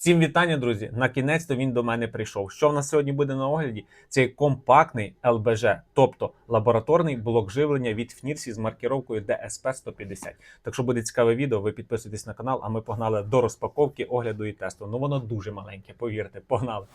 Всім вітання, друзі! На кінець то він до мене прийшов. Що в нас сьогодні буде на огляді? Це компактний ЛБЖ, тобто лабораторний блок живлення від ФНІРСі з маркіровкою DSP 150. Так що буде цікаве відео, ви підписуйтесь на канал, а ми погнали до розпаковки, огляду і тесту. Ну воно дуже маленьке, повірте, погнали.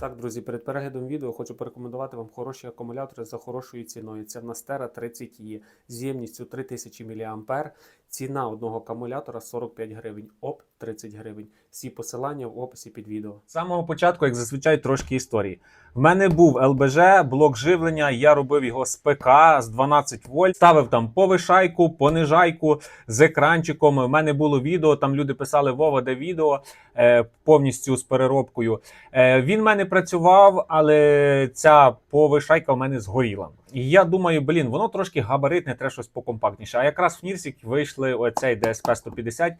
Так, друзі, перед переглядом відео хочу порекомендувати вам хороші акумулятори за хорошою ціною. Це в нас Terra 30 e з ємністю 3000 мА. Ціна одного акумулятора 45 гривень, ОП 30 гривень. Всі посилання в описі під відео. З самого початку, як зазвичай, трошки історії. В мене був ЛБЖ, блок живлення. Я робив його з ПК з 12 вольт, ставив там повишайку, понижайку з екранчиком. У мене було відео. Там люди писали Вова, де відео е, повністю з переробкою. Е, він в мене працював, але ця повишайка в мене згоріла. І я думаю, блін, воно трошки габаритне, треба щось покомпактніше. А якраз в Нірсік вийшли оцей DSP 150.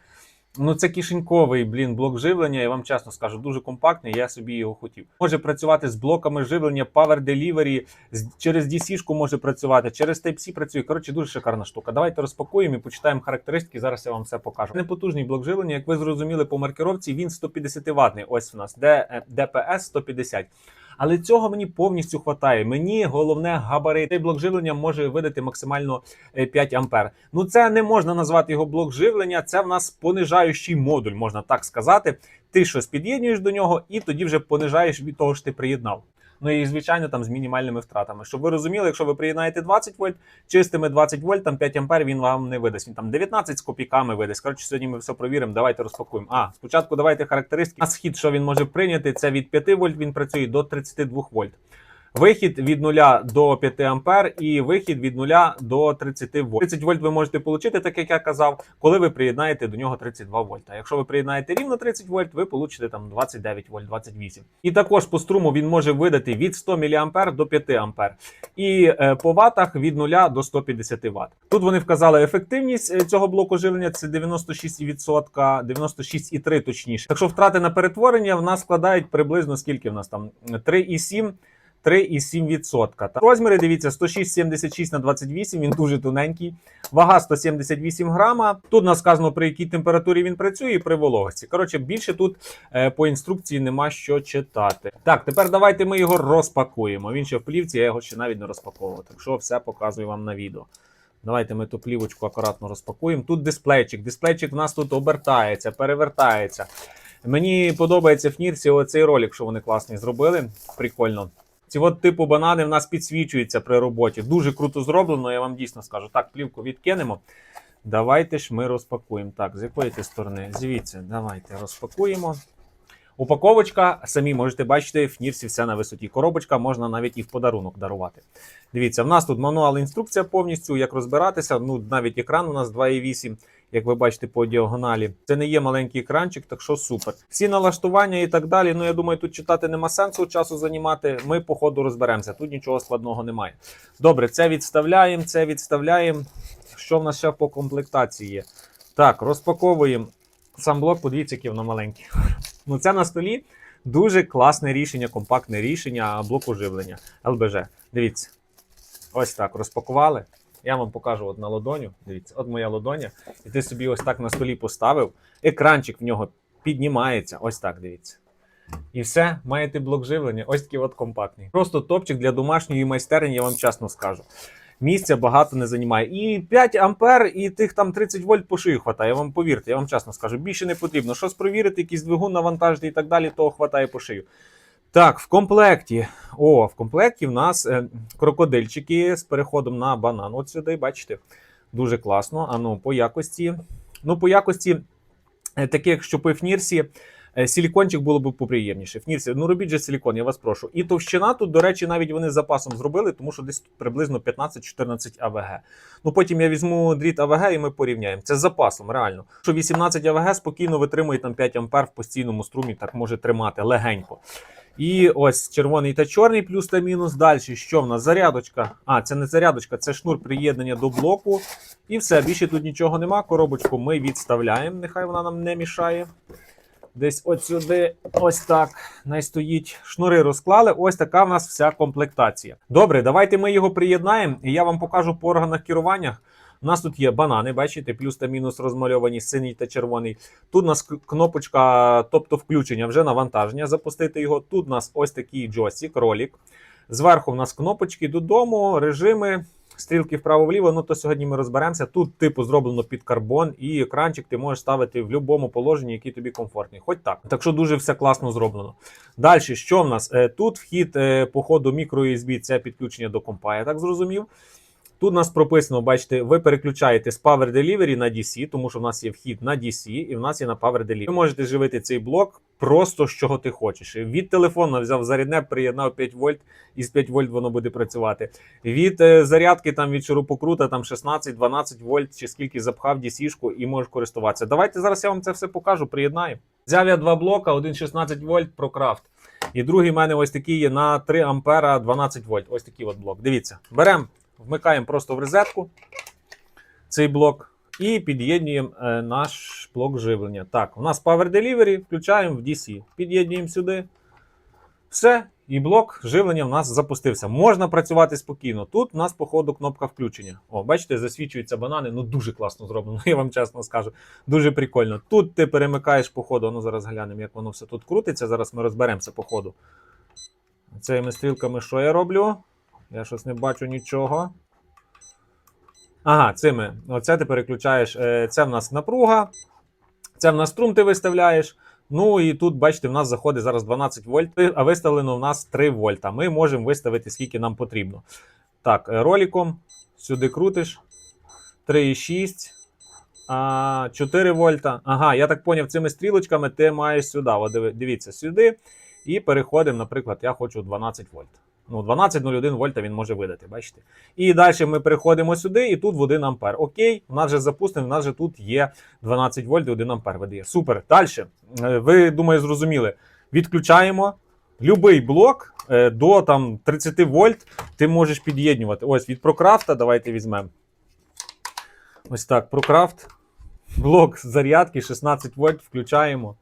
Ну, це кишеньковий блін блок живлення. Я вам чесно скажу, дуже компактний. Я собі його хотів. Може працювати з блоками живлення, Power Delivery, через DC-шку може працювати, через Type-C працює. Коротше, дуже шикарна штука. Давайте розпакуємо і почитаємо характеристики. Зараз я вам все покажу. Непотужний блок живлення, як ви зрозуміли по маркировці, він 150 ватний. Ось у нас ДПС 150. Але цього мені повністю хватає. Мені головне габарит. Цей блок живлення може видати максимально е, 5 ампер. Ну це не можна назвати його блок живлення. Це в нас понижаючий модуль, можна так сказати. Ти щось під'єднуєш до нього, і тоді вже понижаєш від того, що ти приєднав. Ну і звичайно, там з мінімальними втратами. Щоб ви розуміли, якщо ви приєднаєте 20 вольт, чистими 20 вольт, там 5 ампер він вам не видасть. Він там 19 з копійками видасть. Коротше, сьогодні ми все провіримо. Давайте розпакуємо. А спочатку давайте характеристики. На схід, що він може прийняти, це від 5 вольт він працює до 32 вольт. Вихід від 0 до 5 ампер і вихід від 0 до 30 вольт. 30 вольт ви можете отримати, так як я казав, коли ви приєднаєте до нього 32 вольта. Якщо ви приєднаєте рівно 30 вольт, ви получите там 29 вольт, 28. І також по струму він може видати від 100 мА до 5 ампер. І е, по ватах від 0 до 150 Вт. Тут вони вказали ефективність е, цього блоку живлення це 96%, 96,3 точніше. Так що втрати на перетворення в нас складають приблизно скільки в нас там 3,7 3,7%. Розміри, дивіться, 106,76 на 28, він дуже тоненький. Вага 178 грама. Тут нас сказано, при якій температурі він працює і при вологості. Коротше, більше тут е, по інструкції нема що читати. Так, тепер давайте ми його розпакуємо. Він ще в плівці, я його ще навіть не розпаковував. Так що все показую вам на відео. Давайте ми ту плівочку акуратно розпакуємо. Тут дисплейчик. Дисплейчик в нас тут обертається, перевертається. Мені подобається в Нірсі оцей ролик, що вони класний зробили. Прикольно. Ці от типу банани в нас підсвічуються при роботі. Дуже круто зроблено, я вам дійсно скажу. Так, плівку відкинемо. Давайте ж ми розпакуємо. Так, з якої ти сторони? Звідси, давайте розпакуємо. Упаковочка, самі можете бачити, в Нірсі все на висоті. Коробочка можна навіть і в подарунок дарувати. Дивіться, в нас тут мануал інструкція повністю, як розбиратися. Ну, навіть екран у нас 2,8, як ви бачите по діагоналі. Це не є маленький екранчик, так що супер. Всі налаштування і так далі. Ну я думаю, тут читати нема сенсу часу займати. Ми по ходу розберемося. Тут нічого складного немає. Добре, це відставляємо, це відставляємо. Що в нас ще по комплектації є? Так, розпаковуємо сам блок, подивіться, який воно маленький. Ну, це на столі дуже класне рішення, компактне рішення блоку живлення ЛБЖ. Дивіться, ось так розпакували. Я вам покажу от на ладоню. Дивіться, от моя ладоня. І ти собі ось так на столі поставив. Екранчик в нього піднімається. Ось так, дивіться. І все, маєте блок живлення. Ось такий от компактний. Просто топчик для домашньої майстерні, я вам чесно скажу. Місця багато не займає. І 5 ампер, і тих там 30 вольт по шию хватає. Вам повірте, я вам чесно скажу, більше не потрібно. Щось провірити, якийсь двигун навантажити і так далі, того хватає по шию. Так, в комплекті. О, в комплекті в нас е, крокодильчики з переходом на банан. От сюди, бачите, дуже класно. А ну, по якості. Ну, по якості, е, таких, що по Фнірсі, е, силікончик було б поприємніше. Фнірсі, ну робіть же силікон, я вас прошу. І товщина тут, до речі, навіть вони з запасом зробили, тому що десь тут приблизно 15-14 АВГ. Ну потім я візьму дріт АВГ і ми порівняємо. Це з запасом, реально. Що 18 АВГ спокійно витримує там 5 ампер в постійному струмі, так може тримати легенько. І ось червоний та чорний, плюс та мінус. Далі що в нас? Зарядочка. А, це не зарядочка, це шнур приєднання до блоку. І все, більше тут нічого нема. Коробочку ми відставляємо, нехай вона нам не мішає. Десь от сюди, ось так. Най стоїть. Шнури розклали. Ось така в нас вся комплектація. Добре, давайте ми його приєднаємо, і я вам покажу по органах керування. У нас тут є банани, бачите, плюс та мінус розмальовані, синій та червоний. Тут у нас кнопочка, тобто включення, вже навантаження, запустити його. Тут у нас ось такий джойстик, ролик. Зверху в нас кнопочки додому, режими, стрілки вправо-вліво. Ну то сьогодні ми розберемося. Тут, типу, зроблено під карбон, і екранчик ти можеш ставити в будь-якому положенні, який тобі комфортний. Хоч так. Так що дуже все класно зроблено. Далі, що в нас? Е, Тут вхід е, по ходу microUSB, це підключення до компа, я так зрозумів. Тут у нас прописано, бачите, ви переключаєте з Power Delivery на DC, тому що в нас є вхід на DC і в нас є на Power Delivery. Ви можете живити цей блок просто з чого ти хочеш. Від телефону взяв зарядне, приєднав 5 вольт, і з 5 вольт воно буде працювати. Від е, зарядки там від шурупокрута там 16-12 вольт чи скільки запхав DC-шку і можеш користуватися. Давайте зараз я вам це все покажу, приєднаю. Взяв я два блока, один 16 вольт ProCraft. І другий в мене ось такий є на 3 ампера 12 вольт. Ось такий от блок. Дивіться, беремо, вмикаємо просто в розетку цей блок і під'єднуємо е, наш блок живлення. Так, у нас Power Delivery, включаємо в DC. Під'єднуємо сюди. Все, і блок живлення в нас запустився. Можна працювати спокійно. Тут у нас, по ходу, кнопка включення. О, бачите, засвічуються банани. Ну дуже класно зроблено, я вам чесно скажу. Дуже прикольно. Тут ти перемикаєш по ходу. Ну зараз глянемо, як воно все тут крутиться. Зараз ми розберемося по ходу. Цими стрілками що я роблю? Я щось не бачу нічого. Ага, цими. Оце ти переключаєш. е, Це в нас напруга. Це в нас струм ти виставляєш. Ну і тут, бачите, в нас заходить зараз 12 вольт, а виставлено в нас 3 вольта. Ми можемо виставити, скільки нам потрібно. Так, е, роликом сюди крутиш. 3,6. А, 4 вольта. Ага, я так поняв, цими стрілочками ти маєш сюди. Диви- дивіться, сюди. І переходимо, наприклад, я хочу 12 вольт. Ну, 12,01 вольта він може видати, бачите? І далі ми переходимо сюди, і тут в 1 ампер. Окей, у нас вже запустимо, у нас же тут є 12 вольт і 1 ампер видає. Супер. Далі. Ви, думаю, зрозуміли. Відключаємо. Любий блок е, до там 30 вольт ти можеш під'єднувати. Ось від ProCraft, давайте візьмемо. Ось так, ProCraft. Блок зарядки 16 вольт включаємо.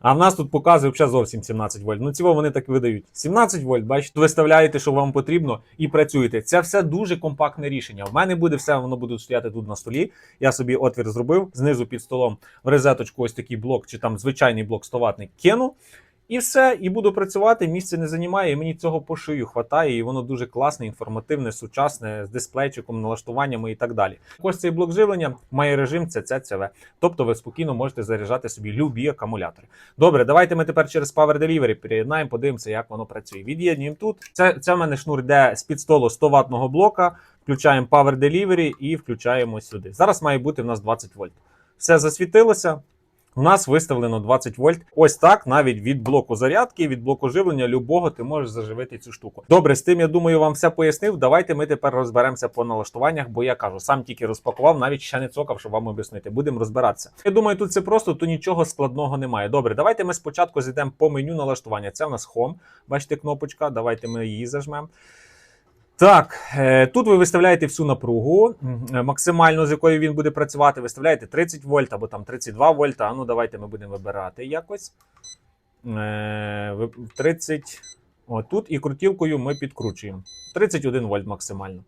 А в нас тут показує взагалі зовсім 17 вольт. Ну цього вони так видають. 17 вольт, бачите, виставляєте, що вам потрібно, і працюєте. Це все дуже компактне рішення. В мене буде все, воно буде стояти тут на столі. Я собі отвір зробив, знизу під столом в резеточку ось такий блок, чи там звичайний блок 100 ватний кину. І все, і буду працювати. Місце не займає, і мені цього по шию хватає, і воно дуже класне, інформативне, сучасне, з дисплейчиком, налаштуваннями і так далі. Ось цей блок живлення має режим CCCV, тобто ви спокійно можете заряджати собі любі акумулятори. Добре, давайте ми тепер через Power Delivery переєднаємо, подивимося, як воно працює. Від'єднуємо тут. Це, це в мене шнур йде з під столу 100 ватного блока. Включаємо Power Delivery і включаємо сюди. Зараз має бути в нас 20 вольт. Все засвітилося. У нас виставлено 20 вольт. Ось так, навіть від блоку зарядки, від блоку живлення любого ти можеш заживити цю штуку. Добре, з тим я думаю, вам все пояснив. Давайте ми тепер розберемося по налаштуваннях, бо я кажу, сам тільки розпакував, навіть ще не цокав, щоб вам об'яснити. Будемо розбиратися. Я думаю, тут це просто, то нічого складного немає. Добре, давайте ми спочатку зайдемо по меню налаштування. Це в нас Home. Бачите, кнопочка. Давайте ми її зажмемо. Так, е, тут ви виставляєте всю напругу, е, максимально з якою він буде працювати. Виставляєте 30 вольт або там 32 вольта. Ну давайте ми будемо вибирати якось. Е, 30. О, тут і крутілкою ми підкручуємо. 31 вольт максимально.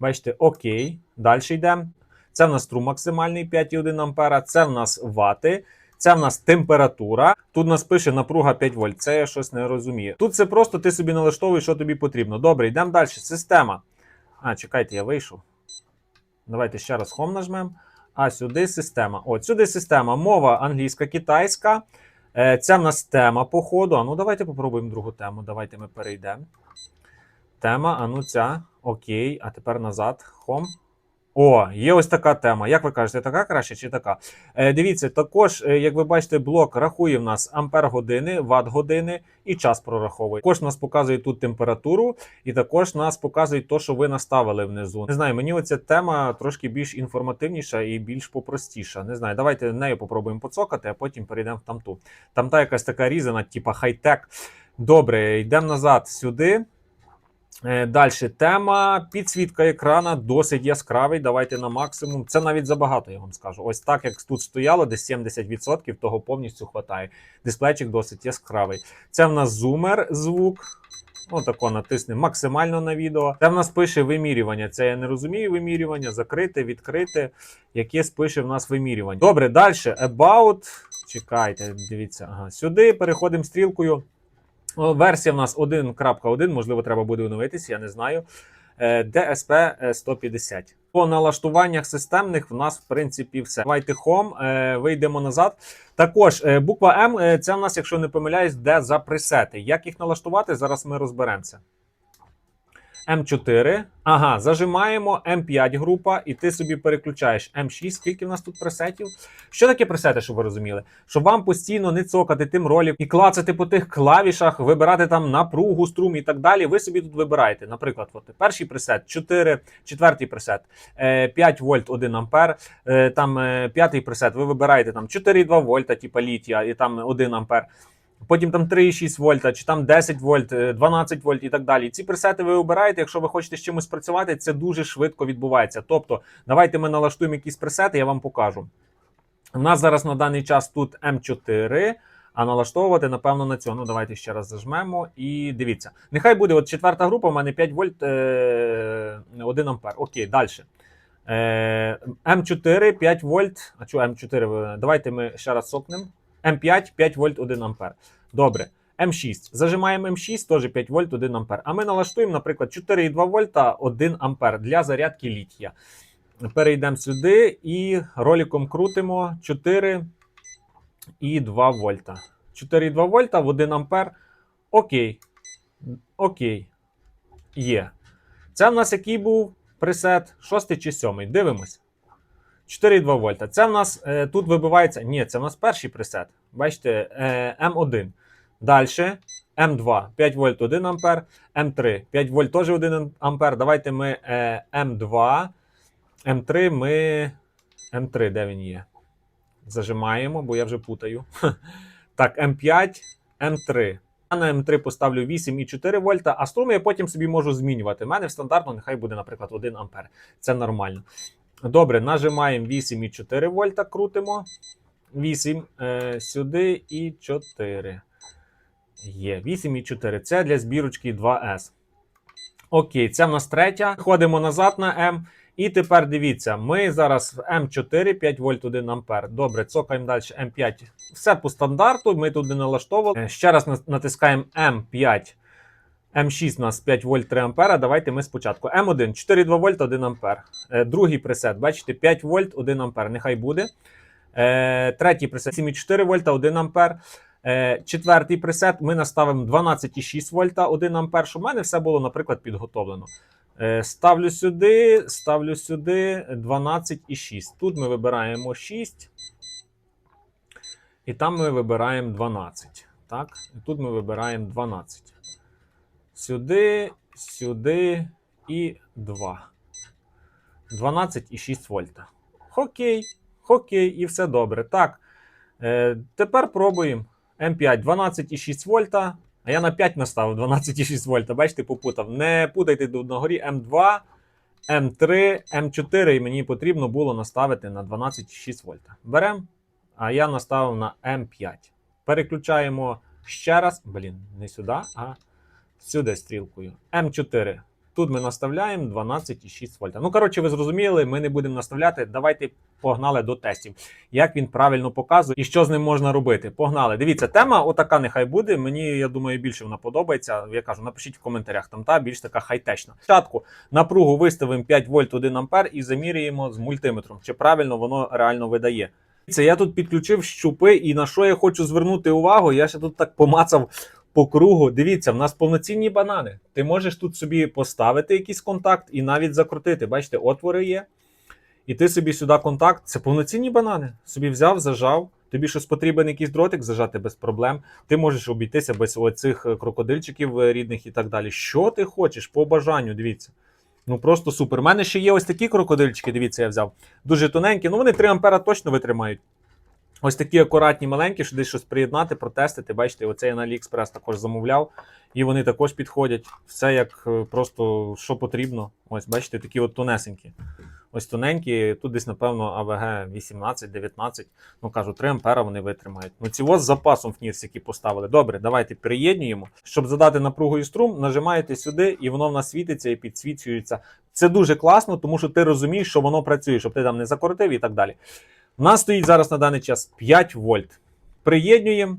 Бачите, окей. Далі йдемо. Це в нас струм максимальний 5,1 ампера. Це в нас вати. Це в нас температура. Тут нас пише напруга 5 вольт. Це я щось не розумію. Тут це просто ти собі налаштовуєш, що тобі потрібно. Добре, йдемо далі. Система. А, чекайте, я вийшов. Давайте ще раз Home нажмемо. А сюди система. От сюди система. Мова англійська, китайська. Е, Це в нас тема по ходу. А ну давайте попробуємо другу тему. Давайте ми перейдемо. Тема, а ну ця. Окей. А тепер назад. Home. О, є ось така тема. Як ви кажете, така краще чи така? Е, дивіться, також, е, як ви бачите, блок рахує в нас ампер години, ватт години і час прораховує. Також нас показує тут температуру, і також нас показує те, що ви наставили внизу. Не знаю, мені оця тема трошки більш інформативніша і більш попростіша. Не знаю, давайте нею попробуємо поцокати, а потім перейдемо в тамту. Там та якась така різана, типа хай-тек. Добре, йдемо назад сюди. Далі тема підсвітка екрана досить яскравий. Давайте на максимум. Це навіть забагато, я вам скажу. Ось так, як тут стояло, десь 70%, того повністю хватає. Дисплейчик досить яскравий. Це в нас зумер звук. Отако натисне максимально на відео. Це в нас пише вимірювання. Це я не розумію вимірювання, закрите, відкрите. Яке спише в нас вимірювання. Добре, далі. About. Чекайте, дивіться. Ага, сюди переходимо стрілкою. Версія в нас 1.1, можливо, треба буде оновитись, я не знаю. Е, DSP 150. По налаштуваннях системних в нас, в принципі, все. Давайте Home, е, вийдемо назад. Також е, буква М е, це в нас, якщо не помиляюсь, де за пресети. Як їх налаштувати, зараз ми розберемося. М4. Ага, зажимаємо М5 група, і ти собі переключаєш М6. Скільки в нас тут пресетів? Що таке пресети, щоб ви розуміли? Щоб вам постійно не цокати тим ролик і клацати по тих клавішах, вибирати там напругу, струм і так далі. Ви собі тут вибираєте. Наприклад, от перший пресет 4, четвертий пресет е, 5 вольт 1 ампер. Е, Там е, п'ятий пресет, ви вибираєте там 4,2 вольта, типа літія, і там 1 ампер. Потім там 3,6 вольта, чи там 10 вольт, е, 12 вольт і так далі. Ці пресети ви обираєте. Якщо ви хочете з чимось працювати, це дуже швидко відбувається. Тобто, давайте ми налаштуємо якісь пресети, я вам покажу. У нас зараз на даний час тут М4, а налаштовувати, напевно, на цього. Ну, давайте ще раз зажмемо. І дивіться. Нехай буде от четверта група, у мене 5 вольт е, 1 ампер. Окей, далі. Е, М4, 5 вольт. А чого М4? Давайте ми ще раз сопнемо. М5, 5 вольт 1 ампер. Добре. М6. Зажимаємо М6, теж 5 вольт 1 ампер. А ми налаштуємо, наприклад, 4,2 вольта 1 ампер для зарядки літія. Перейдемо сюди і роликом крутимо 4 і 2 вольта. 4,2 вольта в 1 ампер. Окей. Окей. Є. Це в нас який був пресет? Шостий чи сьомий. Дивимось. 4,2 вольта. Це в нас е, тут вибивається. Ні, це в нас перший пресет. Бачите, е, М1. Далі М2 5 вольт 1 ампер. М3 5 вольт теж 1 ампер. Давайте ми е, М2. М3 ми. М3, де він є? Зажимаємо, бо я вже путаю. Так, М5, М3. Я на М3 поставлю 8,4 вольта, а струм я потім собі можу змінювати. У мене стандартно нехай буде, наприклад, 1 ампер. Це нормально. Добре, нажимаємо 8,4 вольта, крутимо. 8 е, сюди і 4. Є 8,4. Це для збірочки 2С. Окей, це в нас третя. Ходимо назад на М. І тепер дивіться, ми зараз в М4, 5 вольт 1 ампер. Добре, цокаємо далі М5. Все по стандарту. Ми туди налаштовували. Е, Ще раз натискаємо М5. М6 у нас 5 вольт 3 ампера. Давайте ми спочатку. М1 4,2 вольт 1 ампер. Е, Другий пресет, бачите, 5 вольт 1 ампер. Нехай буде. Е, Третій пресет 7,4 вольта 1 ампер. Е, Четвертий пресет ми наставимо 12,6 вольта 1 ампер. Щоб в мене все було, наприклад, підготовлено. Ставлю сюди, ставлю сюди 12,6. Тут ми вибираємо 6. І там ми вибираємо 12. Так? І тут ми вибираємо 12. Сюди, сюди і 2. 12,6 вольта. Окей, окей, і все добре. Так. Е, тепер пробуємо. М5 12,6 вольта. А я на 5 наставив 12,6 вольта. Бачите, попутав. Не путайте тут на горі М2, М3, М4, і мені потрібно було наставити на 12,6 вольта. Беремо, а я наставив на М5. Переключаємо ще раз. Блін, не сюди, а сюди стрілкою. М4. Тут ми наставляємо 12,6 вольта. Ну, коротше, ви зрозуміли, ми не будемо наставляти. Давайте погнали до тестів. Як він правильно показує і що з ним можна робити. Погнали. Дивіться, тема отака нехай буде. Мені, я думаю, більше вона подобається. Я кажу, напишіть в коментарях, там та більш така хай-течна. Спочатку напругу виставимо 5 вольт 1 ампер і заміряємо з мультиметром, чи правильно воно реально видає. Це я тут підключив щупи, і на що я хочу звернути увагу, я ще тут так помацав по кругу. Дивіться, в нас повноцінні банани. Ти можеш тут собі поставити якийсь контакт і навіть закрутити. Бачите, отвори є. І ти собі сюди контакт. Це повноцінні банани. Собі взяв, зажав. Тобі щось потрібен якийсь дротик зажати без проблем. Ти можеш обійтися без оцих е, крокодильчиків е, рідних і так далі. Що ти хочеш по бажанню, дивіться. Ну просто супер. У мене ще є ось такі крокодильчики, дивіться, я взяв. Дуже тоненькі. Ну вони 3 ампера точно витримають. Ось такі акуратні, маленькі, що десь щось приєднати, протестити. Бачите, оце я на AliExpress також замовляв. І вони також підходять. Все як е, просто що потрібно. Ось, бачите, такі от тонесенькі. Ось тоненькі, тут десь, напевно, АВГ 18-19. Ну кажу, 3 ампера вони витримають. Ну ці з запасом фнірс, які поставили. Добре, давайте приєднуємо. Щоб задати напругу і струм, нажимаєте сюди, і воно в нас світиться і підсвічується. Це дуже класно, тому що ти розумієш, що воно працює, щоб ти там не закоротив і так далі. У нас стоїть зараз на даний час 5 вольт. Приєднуємо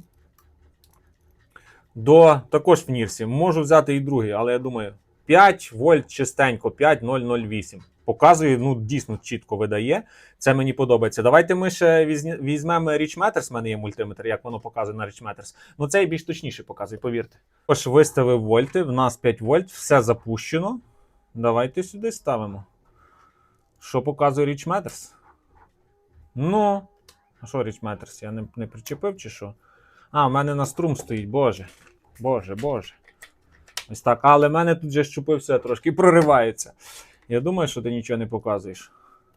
до також в Нірсі. Можу взяти і другий, але я думаю, 5 вольт чистенько, 5,008. Показує, ну дійсно чітко видає. Це мені подобається. Давайте ми ще візьмемо Matters, в мене є мультиметр, як воно показує на Matters. Ну цей більш точніше показує, повірте. Тож виставив вольти, в нас 5 вольт, все запущено. Давайте сюди ставимо. Що показує Matters? Ну, а що Rich Matters? Я не, не причепив чи що? А, в мене на струм стоїть, боже. Боже, боже. Ось так. Але в мене тут же щупив все трошки проривається. Я думаю, що ти нічого не показуєш.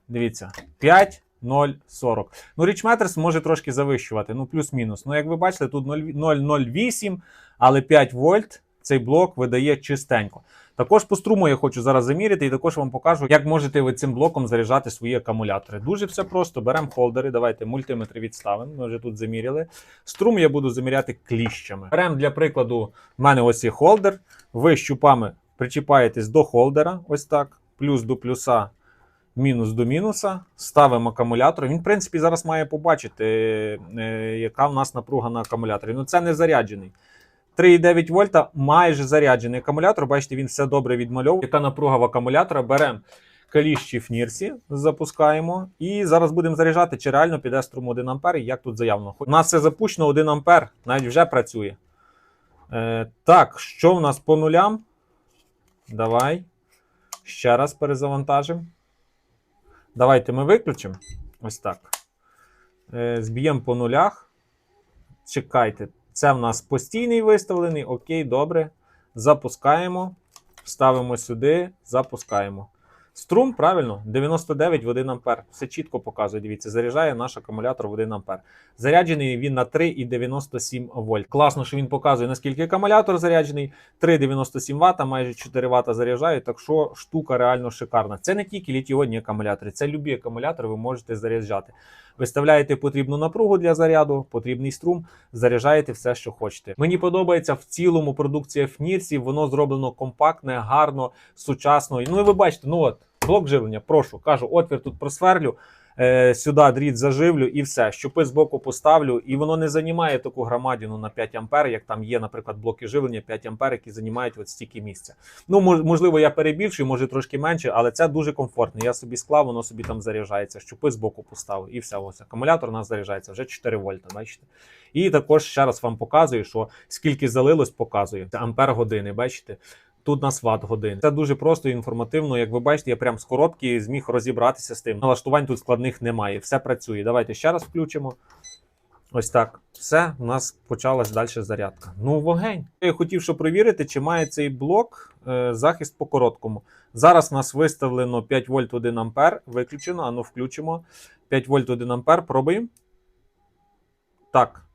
Дивіться, 5, 0, 40. Ну, Matters може трошки завищувати, ну, плюс-мінус. Ну, як ви бачите, тут 0,08, але 5 вольт цей блок видає чистенько. Також по струму я хочу зараз заміряти і також вам покажу, як можете ви цим блоком заряджати свої акумулятори. Дуже все просто. Беремо холдери, давайте мультиметри відставимо. Ми вже тут заміряли. Струм я буду заміряти кліщами. Беремо для прикладу, в мене ось є холдер. Ви щупами причіпаєтесь до холдера, ось так, плюс до плюса. Мінус до мінуса, ставимо акумулятор. Він, в принципі, зараз має побачити, е, яка в нас напруга на акумуляторі. Ну, це не заряджений. 3,9 вольта майже заряджений акумулятор. Бачите, він все добре відмальовує. Яка напруга в акумулятора? Беремо каліщі в нірсі, запускаємо. І зараз будемо заряджати, чи реально піде струм 1 ампер, як тут заявлено. У нас все запущено 1 ампер, навіть вже працює. Е, так, що в нас по нулям? Давай. Ще раз перезавантажимо. Давайте ми виключимо. Ось так. Е, зб'ємо по нулях. Чекайте. Це в нас постійний виставлений. Окей, добре. Запускаємо. Ставимо сюди, запускаємо. Струм, правильно, 99 в 1 ампер. Все чітко показує. Дивіться, заряджає наш акумулятор в 1 ампер. Заряджений він на 3,97 вольт. Класно, що він показує, наскільки акумулятор заряджений. 3,97 Вт, майже 4 Вт заряджає. Так що штука реально шикарна. Це не тільки літіонні акумулятори, це любі акумулятори ви можете заряджати. Виставляєте потрібну напругу для заряду, потрібний струм, заряджаєте все, що хочете. Мені подобається в цілому продукція фнірсів. воно зроблено компактне, гарно, сучасно. Ну і ви бачите, ну от блок живлення, прошу, кажу, отвір тут просверлю. Е, Сюди дріт заживлю і все. Щупи з боку поставлю, і воно не займає таку громадіну на 5 ампер, як там є, наприклад, блоки живлення 5 ампер, які займають от стільки місця. Ну, можливо, я перебільшую, може трошки менше, але це дуже комфортно. Я собі склав, воно собі там заряджається, щупи з боку поставив, і все. Ось акумулятор у нас заряджається вже 4 вольта. Бачите? І також ще раз вам показую, що скільки залилось, показує. Це ампер години, бачите? Тут на ватт годин. Це дуже просто і інформативно. Як ви бачите, я прям з коробки зміг розібратися з тим. Налаштувань тут складних немає. Все працює. Давайте ще раз включимо. Ось так. Все, у нас почалась далі зарядка. Ну, вогень. Я хотів, щоб перевірити, чи має цей блок е, захист по короткому. Зараз у нас виставлено 5 вольт 1 ампер. Виключено, а ну включимо. 5 вольт 1 ампер. Пробуємо. Так.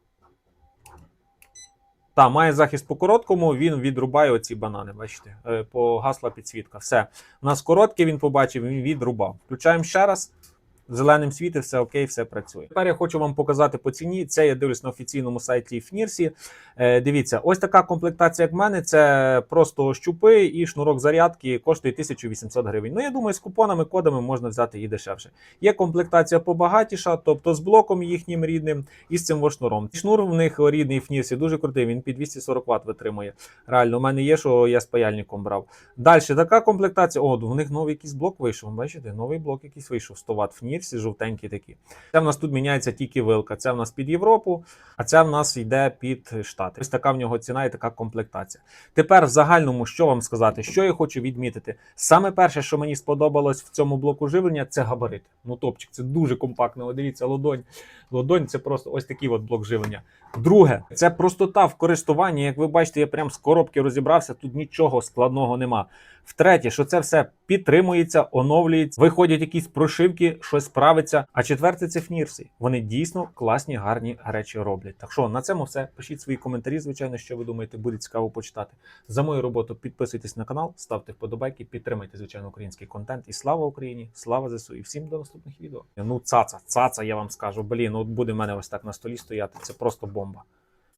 Та, має захист по короткому, він відрубає оці банани. Бачите, Е, погасла підсвітка. Все. У нас коротке він побачив, він відрубав. Включаємо ще раз. Зеленим світить, все окей, все працює. Тепер я хочу вам показати по ціні. Це я дивлюсь на офіційному сайті Фнірсі. Е, дивіться, ось така комплектація, як в мене. Це просто щупи і шнурок зарядки коштує 1800 гривень. Ну, я думаю, з купонами, кодами можна взяти її дешевше. Є комплектація побагатіша, тобто з блоком їхнім рідним і з цим шнуром. Шнур в них рідний Фнірсі дуже крутий. Він під 240 Вт витримує. Реально, у мене є, що я з паяльником брав. Далі така комплектація. О, в них новий якийсь блок вийшов. Бачите, новий блок якийсь вийшов 100 Вт в Нірсі, жовтенькі такі. Це в нас тут міняється тільки вилка. Це в нас під Європу, а це в нас йде під Штати. Ось така в нього ціна і така комплектація. Тепер в загальному, що вам сказати, що я хочу відмітити. Саме перше, що мені сподобалось в цьому блоку живлення, це габарит. Ну, топчик, це дуже компактно. О, Дивіться, лодонь. Лодонь це просто ось такий от блок живлення. Друге, це простота в користуванні. Як ви бачите, я прям з коробки розібрався, тут нічого складного нема. Втретє, що це все підтримується, оновлюється, виходять якісь прошивки, щось справиться. А четверте це фнірси. Вони дійсно класні, гарні речі роблять. Так що на цьому все. Пишіть свої коментарі, звичайно, що ви думаєте, буде цікаво почитати. За мою роботу підписуйтесь на канал, ставте вподобайки, підтримайте, звичайно, український контент. І слава Україні! Слава ЗСУ! І всім до наступних відео. Ну, цаца, цаца, я вам скажу. Блін, от буде в мене ось так на столі стояти. Це просто бомба.